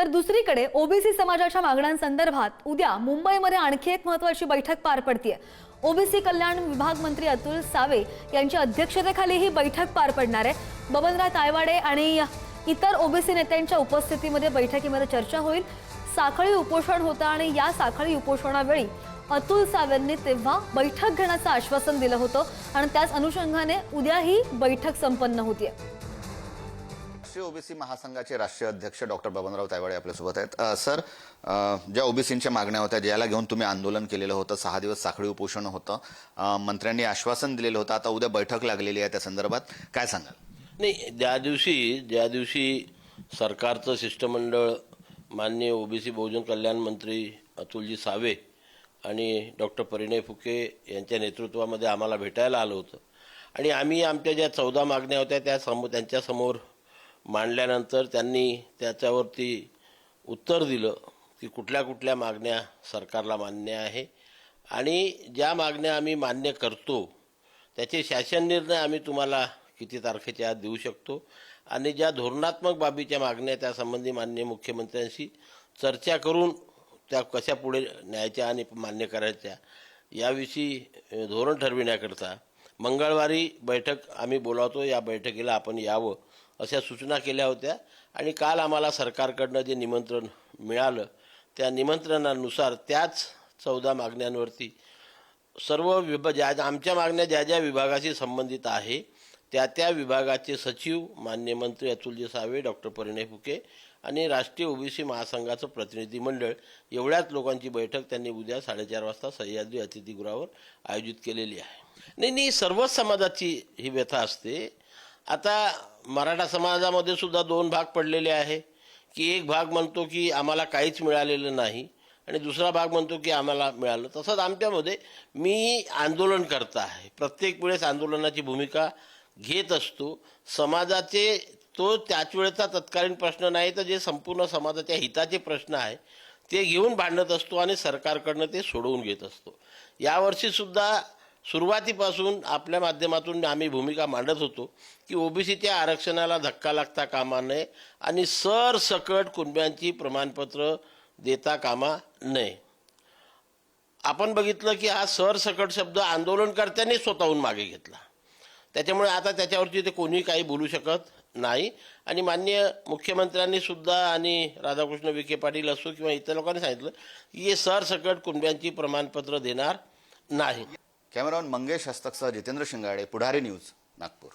तर दुसरीकडे ओबीसी समाजाच्या मागण्यांसंदर्भात उद्या मुंबईमध्ये आणखी एक महत्वाची बैठक पार पडतीये. ओबीसी कल्याण विभाग मंत्री अतुल सावे यांच्या अध्यक्षतेखाली ही बैठक पार पडणार आहे. बबनराव तायवाडे आणि इतर ओबीसी नेत्यांच्या उपस्थितीमध्ये बैठकीमध्ये चर्चा होईल. साखळी उपोषण होतं आणि या साखळी उपोषणावेळी अतुल सावेंनी तेव्हा बैठक घेण्याचं आश्वासन दिलं होतं आणि त्याच अनुषंगाने उद्या ही बैठक संपन्न होतीये. राष्ट्रीय ओबीसी महासंघाचे राष्ट्रीय अध्यक्ष डॉक्टर बबनराव तायवाडे आपल्यासोबत आहेत. सर ज्या ओबीसींच्या मागण्या होत्या ज्याला घेऊन तुम्ही आंदोलन केलेलं होतं सहा दिवस साखळी उपोषण होतं मंत्र्यांनी आश्वासन दिलेलं होतं आता उद्या बैठक लागलेली आहे त्या संदर्भात काय सांगाल? नाही ज्या दिवशी ज्या दिवशी सरकारचं शिष्टमंडळ मान्य ओबीसी बहुजन कल्याण मंत्री अतुलजी सावे आणि डॉक्टर परिणय फुके यांच्या नेतृत्वामध्ये आम्हाला भेटायला आलं होतं. आणि आम्ही आमच्या ज्या चौदा मागण्या होत्या त्या समोर त्यांच्यासमोर मांडल्यानंतर त्यांनी त्याच्यावरती उत्तर दिलं की कुठल्या कुठल्या मागण्या सरकारला मान्य आहे. आणि ज्या मागण्या आम्ही मान्य करतो त्याचे शासन निर्णय आम्ही तुम्हाला किती तारखेच्या आत देऊ शकतो. आणि ज्या धोरणात्मक बाबीच्या मागण्या त्यासंबंधी माननीय मुख्यमंत्र्यांशी चर्चा करून त्या कशा पुढे न्यायच्या आणि मान्य करायच्या याविषयी धोरण ठरविण्याकरता मंगळवारी बैठक आम्ही बोलावतो या बैठकीला आपण यावं अशा सूचना केल्या होत्या. आणि काल आम्हाला सरकारकडनं जे निमंत्रण मिळालं त्या निमंत्रणानुसार त्याच चौदा मागण्यांवरती सर्व विभ ज्या आमच्या मागण्या ज्या ज्या विभागाशी संबंधित आहे त्या त्या विभागाचे सचिव मान्य मंत्री अतुलजी सावे डॉक्टर परिणय फुके आणि राष्ट्रीय ओबीसी महासंघाचं प्रतिनिधी मंडळ एवढ्याच लोकांची बैठक त्यांनी उद्या साडेचार वाजता सह्याद्री अतिथीगृहावर आयोजित केलेली आहे. नाही नाही सर्वच समाजाची ही व्यथा असते. आता मराठा समाजामध्ये सुद्धा दोन भाग पडलेले आहे. की एक भाग म्हणतो की आम्हाला काहीच मिळालेलं नाही आणि दुसरा भाग म्हणतो की आम्हाला मिळालं. तसंच आमच्यामध्ये मी आंदोलन करता आहे. प्रत्येक वेळेस आंदोलनाची भूमिका घेत असतो. समाजाचे तो त्याच वेळेचा तत्कालीन प्रश्न नाही तर जे संपूर्ण समाजाच्या हिताचे प्रश्न आहे ते घेऊन भांडत असतो आणि सरकारकडनं ते सोडवून घेत असतो. यावर्षीसुद्धा सुरुवातीपासून आपल्या माध्यमातून आम्ही भूमिका मांडत होतो की ओबीसीच्या आरक्षणाला धक्का लागता कामा नये आणि सरसकट कुणब्यांची प्रमाणपत्र देता कामा नये. आपण बघितलं की हा सरसकट शब्द आंदोलनकर्त्यांनी स्वतःहून मागे घेतला. त्याच्यामुळे आता त्याच्यावरती ते कोणी काही बोलू शकत नाही. आणि माननीय मुख्यमंत्र्यांनी सुद्धा आणि राधाकृष्ण विखे पाटील असो किंवा इतर लोकांनी सांगितलं की हे सरसकट कुणब्यांची प्रमाणपत्र देणार नाही. कॅमेरामन मंगेश हस्तकसह जितेंद्र शिंगाडे पुढारी न्यूज नागपूर.